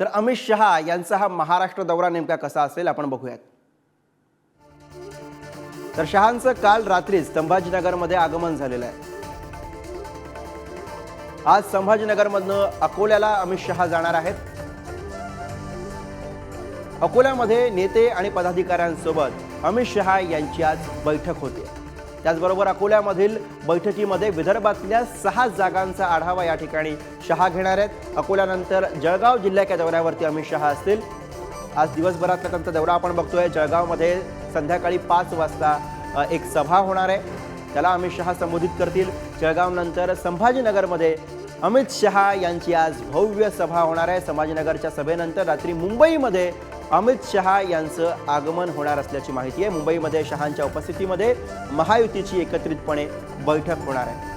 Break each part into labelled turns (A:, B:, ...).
A: तर अमित शहा यांचा हा महाराष्ट्र दौरा नेमका कसा असेल आपण बघूयात. तर शहांचं काल रात्री संभाजीनगरमध्ये आगमन झालेलं आहे. आज संभाजीनगरमधनं अकोल्याला अमित शहा जाणार आहेत. अकोल्यामध्ये नेते आणि पदाधिकाऱ्यांसोबत अमित शहा यांची आज बैठक होते. त्याचबरोबर अकोल्यामधील बैठकीमध्ये विदर्भातल्या सहा जागांचा आढावा या ठिकाणी शहा घेणार आहेत. अकोल्यानंतर जळगाव जिल्ह्याच्या दौऱ्यावरती अमित शहा असतील. आज दिवसभरातला त्यांचा दौरा आपण बघतोय. जळगावमध्ये संध्याकाळी पाच वाजता एक सभा होणार आहे. त्याला अमित शहा संबोधित करतील. जळगावनंतर संभाजीनगरमध्ये अमित शहा यांची आज भव्य सभा होणार आहे. संभाजीनगरच्या सभेनंतर रात्री मुंबईमध्ये अमित शहा यांचं आगमन होणार असल्याची माहिती आहे. मुंबईमध्ये शहांच्या उपस्थितीमध्ये महायुतीची एकत्रितपणे बैठक होणार आहे.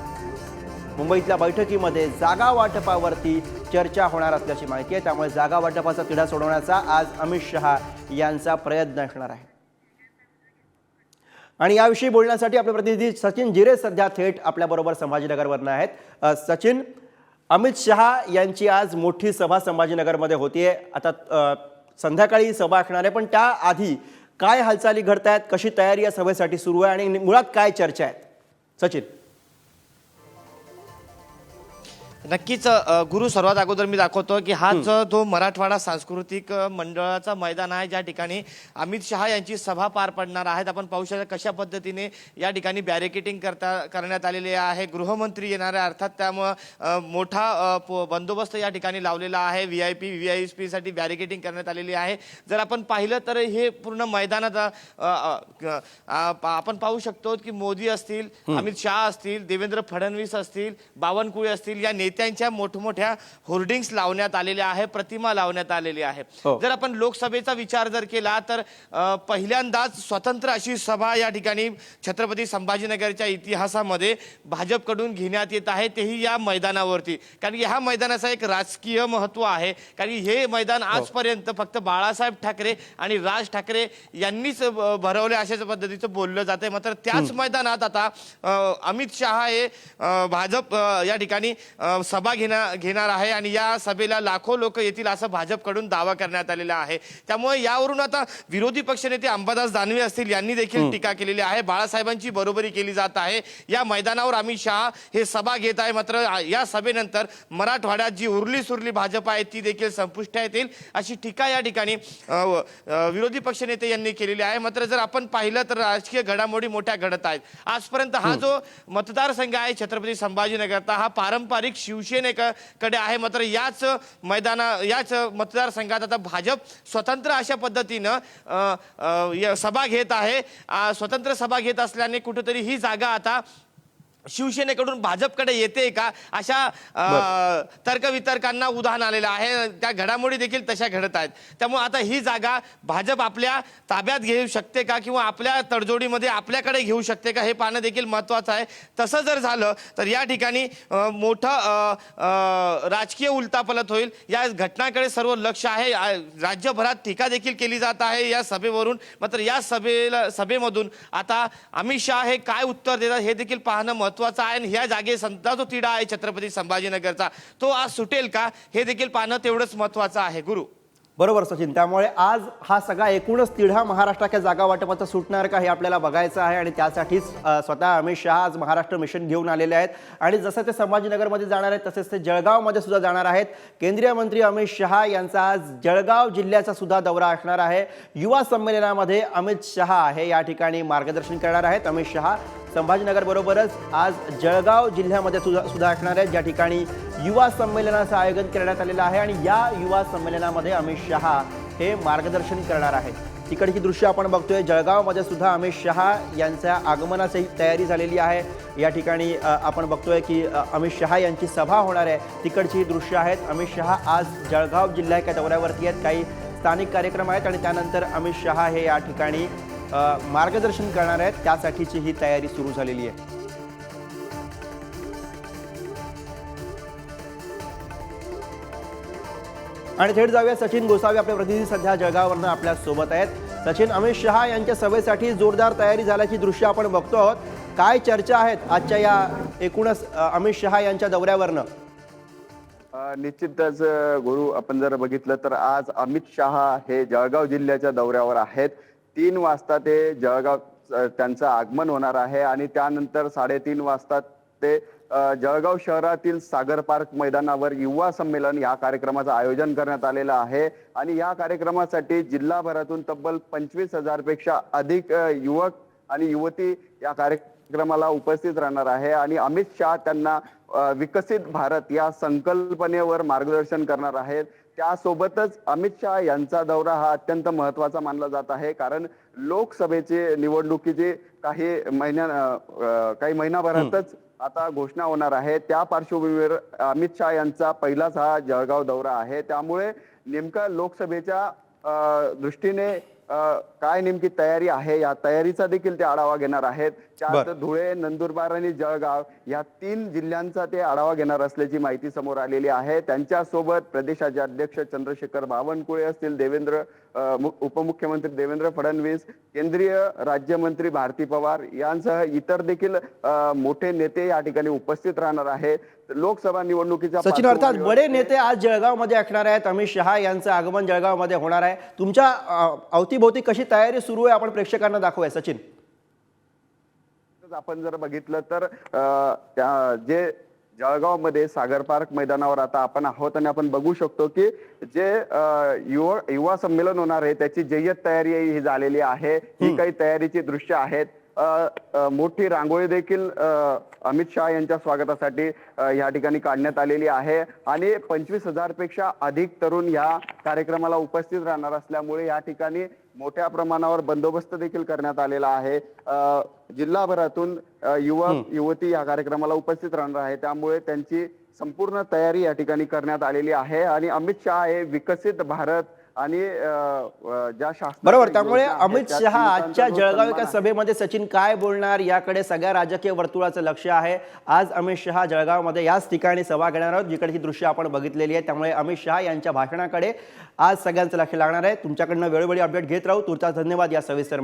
A: मुंबईतल्या बैठकीमध्ये जागा वाटपावरती चर्चा होणार असल्याची माहिती आहे. त्यामुळे जागा वाटपाचा तिढा सोडवण्याचा आज अमित शहा यांचा प्रयत्न असणार आहे. आणि याविषयी बोलण्यासाठी आपले प्रतिनिधी सचिन जिरे सध्या थेट आपल्याबरोबर संभाजीनगरवरनं आहेत. सचिन अमित शहा यांची आज मोठी सभा संभाजीनगरमध्ये होतीये. आता संध्याकाळी सभा असणार आहे. पण त्याआधी काय हालचाली घडत आहेत कशी तयारी या सभेसाठी सुरू आहे? आणि मुळात काय चर्चा आहेत? सचिन.
B: नक्कीच गुरु सर्वात अगोदर मी दाखवतो की हा जो तो मराठवाडा सांस्कृतिक मंडळाचा मैदान आहे ज्या ठिकाणी अमित शहा यांची सभा पार पडणार आहेत. आपण पाहू शकता कशा पद्धतीने या ठिकाणी बॅरिकेटिंग करता करण्यात आलेली आहे. गृहमंत्री येणार आहे अर्थात त्यामुळं मोठा बंदोबस्त या ठिकाणी लावलेला आहे. V I P V I P साठी बॅरिकेटिंग करण्यात आलेली आहे. जर आपण पाहिलं तर हे पूर्ण मैदानात आपण पाहू शकतो की मोदी असतील अमित शहा असतील देवेंद्र फडणवीस असतील बावनकुळे असतील या नेत्यांच्या मोठमोठ्या होर्डिंग्स लावण्यात आलेल्या आहे प्रतिमा लावण्यात आलेली आहे.
A: हो.
B: जर आपण लोकसभेचा विचार जर केला तर पहिल्यांदाच स्वतंत्र अशी सभा या ठिकाणी छत्रपती संभाजीनगरच्या इतिहासामध्ये भाजपकडून घेण्यात येत आहे. तेही या मैदानावरती. कारण ह्या मैदानाचा एक राजकीय महत्त्व आहे. कारण हे मैदान आजपर्यंत फक्त बाळासाहेब ठाकरे आणि राज ठाकरे यांनीच भरवले अशाच पद्धतीचं बोललं जाते मात्र त्याच मैदानात आता अमित शहा हे भाजप या ठिकाणी सभा घेणार घेणार आहे आणि या सभेला लाखो लोक येतील असं भाजपकडून दावा करण्यात आलेला आहे. त्यामुळे यावरून आता विरोधी पक्षनेते अंबादास दानवे असतील यांनी देखील टीका केलेली आहे. बाळासाहेबांची बरोबरी केली जात आहे. या मैदानावर अमित शहा हे सभा घेत आहे. मात्र या सभेनंतर मराठवाड्यात जी उरली सुरली भाजप आहे ती देखील संपुष्टात येईल अशी टीका या ठिकाणी विरोधी पक्षनेते यांनी केलेली आहे. मात्र जर आपण पाहिलं तर राजकीय घडामोडी मोठ्या घडत आहेत. आजपर्यंत हा जो मतदारसंघ आहे छत्रपती संभाजीनगरचा हा पारंपरिक शिवसेनेकडे आहे. मात्र याच मैदाना याच मतदारसंघात आता भाजप स्वतंत्र अशा पद्धतीनं सभा घेत आहे. स्वतंत्र सभा घेत असल्याने कुठेतरी ही जागा आता शिवसेनेकडून भाजपकडे येते का? अशा तर्कवितर्कांना उदाहरण आलेलं आहे. त्या घडामोडी देखील तशा घडत आहेत. त्यामुळे आता ही जागा भाजप आपल्या ताब्यात घेऊ शकते का? किंवा आपल्या तडजोडीमध्ये आपल्याकडे घेऊ शकते का? हे पाहणं देखील महत्वाचं आहे. तसं जर झालं तर या ठिकाणी मोठं राजकीय उलटापलट होईल. या घटनाकडे सर्व लक्ष आहे. राज्यभरात टीका देखील केली जात आहे या सभेवरून. मात्र या सभेला सभेमधून आता अमित शहा हे काय उत्तर देतात हे देखील पाहणं महत्वाचं आहे आणि ह्या जागेसंता जो तिढा आहे छत्रपती संभाजीनगरचा तो आज सुटेल का? हे देखील पाहणं तेवढंच महत्वाचं आहे. गुरु.
A: बरोबर सचिन त्यामुळे आज हा सगळा एकूणच तिढा महाराष्ट्राच्या जागा वाटपाचा सुटणार का हे आपल्याला बघायचं आहे आणि त्यासाठीच स्वतः अमित शहा आज महाराष्ट्र मिशन घेऊन आलेले आहेत. आणि जसं ते संभाजीनगरमध्ये जाणार आहेत तसेच ते जळगावमध्ये सुद्धा जाणार आहेत. केंद्रीय मंत्री अमित शहा यांचा आज जळगाव जिल्ह्याचा सुद्धा दौरा असणार आहे. युवा संमेलनामध्ये अमित शहा हे या ठिकाणी मार्गदर्शन करणार आहेत. अमित शहा संभाजीनगर बरोबरच आज जळगाव जिल्ह्यामध्ये सुद्धा सुद्धा असणार आहेत ज्या ठिकाणी युवा संमेलनाचं आयोजन करण्यात आलेलं आहे आणि या युवा संमेलनामध्ये अमित शहा हे मार्गदर्शन करणार आहेत. तिकडची दृश्य आपण बघतोय. जळगावमध्ये सुद्धा अमित शहा यांच्या आगमनाची तयारी झालेली आहे. या ठिकाणी आपण बघतोय की अमित शहा यांची सभा होणार आहे. तिकडची ही दृश्य आहेत. अमित शहा आज जळगाव जिल्ह्याच्या दौऱ्यावरती आहेत. काही स्थानिक कार्यक्रम आहेत आणि त्यानंतर अमित शहा हे या ठिकाणी मार्गदर्शन करणार आहेत. त्यासाठीची ही तयारी सुरू झालेली आहे. आणि थेट जाऊया सचिन गोसावी आपले प्रतिनिधी सध्या जळगाववरनं आपल्यासोबत आहेत. सचिन अमित शहा यांच्या सभेसाठी जोरदार तयारी झाल्याची दृश्य आपण बघतो आहोत. काय चर्चा आहेत आजच्या या एकूणच अमित शहा यांच्या दौऱ्यावरनं?
C: निश्चितच गुरु आपण जर बघितलं तर आज अमित शहा हे जळगाव जिल्ह्याच्या दौऱ्यावर आहेत. तीन वाजता ते जळगाव त्यांचं आगमन होणार आहे आणि त्यानंतर साडेतीन वाजता ते जळगाव शहरातील सागर पार्क मैदानावर युवा संमेलन या कार्यक्रमाचं आयोजन करण्यात आलेलं आहे. आणि या कार्यक्रमासाठी जिल्हाभरातून तब्बल पंचवीस हजारपेक्षा अधिक युवक आणि युवती या कार्यक्रमाला उपस्थित राहणार आहे. आणि अमित शहा त्यांना विकसित भारत या संकल्पनेवर मार्गदर्शन करणार आहेत. त्यासोबतच अमित शहा यांचा दौरा हा अत्यंत महत्त्वाचा मानला जात आहे. कारण लोकसभेची निवडणुकीची काही महिन्या काही महिनाभरातच आता घोषणा होणार आहे. त्या पार्श्वभूमीवर अमित शहा यांचा पहिलाच हा जळगाव दौरा आहे. त्यामुळे नेमका लोकसभेच्या दृष्टीने काय नेमकी तयारी आहे? या तयारीचा देखील ते आढावा घेणार आहेत. त्यात धुळे नंदुरबार आणि जळगाव या तीन जिल्ह्यांचा ते आढावा घेणार असल्याची माहिती समोर आलेली आहे. त्यांच्यासोबत प्रदेशाचे अध्यक्ष चंद्रशेखर बावनकुळे असतील देवेंद्र उपमुख्यमंत्री देवेंद्र फडणवीस केंद्रीय राज्यमंत्री भारती पवार यांसह इतर देखील मोठे नेते या ठिकाणी उपस्थित राहणार आहेत. लोकसभा निवडणुकीच्या
A: सचिन अर्थात बडे नेते आज जळगावमध्ये असणार आहेत. अमित शहा यांचं आगमन जळगावमध्ये होणार आहे. तुमच्या अवतीभोवती कशी तयारी सुरू आहे आपण प्रेक्षकांना दाखवूया. सचिन.
C: आपण जर बघितलं तर जे जळगावमध्ये सागर पार्क मैदानावर आता आपण आहोत आणि आपण बघू शकतो की जे युवा युवा संमेलन होणार आहे त्याची जय्यत तयारी ही झालेली आहे. ही काही तयारीची दृश्य आहेत. मोठी रांगोळी देखील अं, अमित शहा यांच्या स्वागतासाठी या ठिकाणी काढण्यात आलेली आहे. आणि पंचवीस हजारपेक्षा अधिक तरुण या कार्यक्रमाला उपस्थित राहणार असल्यामुळे या ठिकाणी मोठ्या प्रमाणावर बंदोबस्त देखील करण्यात आलेला आहे. जिल्हाभरातून युवक युवती या कार्यक्रमाला उपस्थित राहणार आहे त्यामुळे त्यांची संपूर्ण तयारी या ठिकाणी करण्यात आलेली आहे. आणि अमित शहा हे विकसित भारत आणि ज्या शासनाच्या
A: बरोबर त्यामुळे अमित शहा आजच्या जळगाव एका सभेमध्ये सचिन काय बोलणार याकडे सगळ्या राजकीय वर्तुळाचं लक्ष आहे. आज अमित शहा जळगावमध्ये याच ठिकाणी सभा घेणार आहोत जिकडे ही दृश्य आपण बघितलेली आहे. त्यामुळे अमित शहा यांच्या भाषणाकडे आज सगळ्यांचं लक्ष लागणार आहे. तुमच्याकडनं वेळोवेळी अपडेट घेत राहू. तुमचा धन्यवाद या सविस्तर